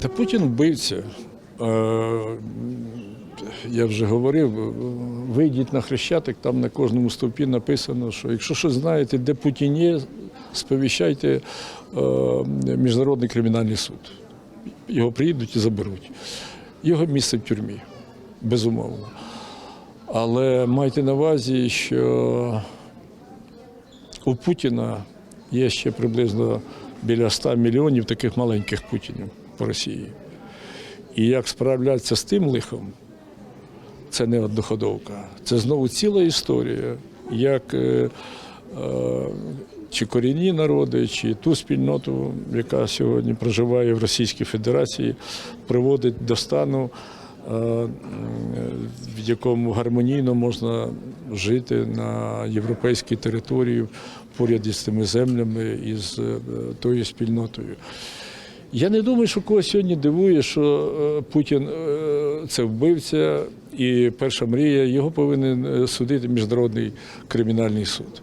Та Путін вбивця. Е, Я вже говорив, вийдіть на хрещатик, там на кожному стовпі написано, що якщо щось знаєте, де Путін є, сповіщайте е, Міжнародний кримінальний суд. Його приїдуть і заберуть. Його місце в тюрмі, безумовно. Але майте на увазі, що у Путіна є ще приблизно біля 100 мільйонів таких маленьких Путінів по Росії. І як справлятися з тим лихом, це не одноходовка. Це знову ціла історія, як е, е, чи корінні народи, чи ту спільноту, яка сьогодні проживає в Російській Федерації, приводить до стану, е, в якому гармонійно можна жити на європейській території поряд із тими землями і з е, тою спільнотою. Я не думаю, що когось сьогодні дивує, що е, Путін е, це вбивця, і перша мрія його повинен е, судити міжнародний кримінальний суд.